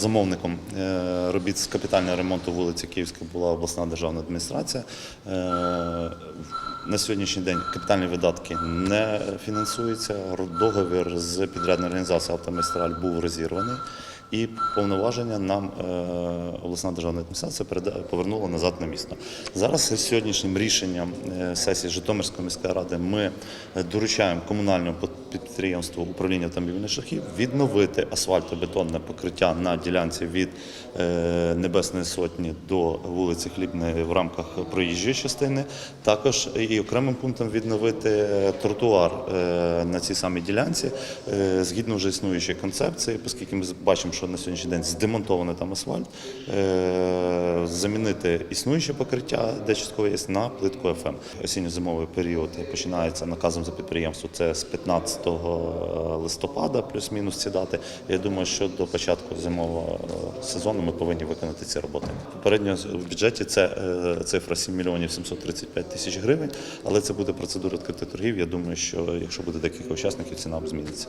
Замовником е, робіт з капітального ремонту вулиці Київська була обласна державна адміністрація. Е, На сьогоднішній день капітальні видатки не фінансуються. Договір з підрядною організацією «Автомайстраль» був розірваний. І повноваження нам е, обласна державна адміністрація повернула назад на місто. Зараз сьогоднішнім рішенням сесії Житомирської міської ради ми доручаємо комунальному підприємству управління автомобільних шляхів відновити асфальтобетонне покриття на ділянці від е, Небесної Сотні до вулиці Хлібної в рамках проїжджої частини. Також і окремим пунктом відновити е, тротуар е, на цій самій ділянці згідно вже існуючої концепції, оскільки ми бачимо, що на сьогоднішній день здемонтований там асфальт, замінити існуюче покриття, де частково є, на плитку ФМ. Осінньо-зимовий період починається наказом за підприємство. Це з 15 листопада, плюс-мінус ці дати. Я думаю, що до початку зимового е, сезону ми повинні виконати ці роботи. Попередньо в бюджеті це е, цифра 7 мільйонів 735 тисяч гривень, але це буде процедура відкритих торгів. Я думаю, що якщо буде декілька учасників, ціна зміниться.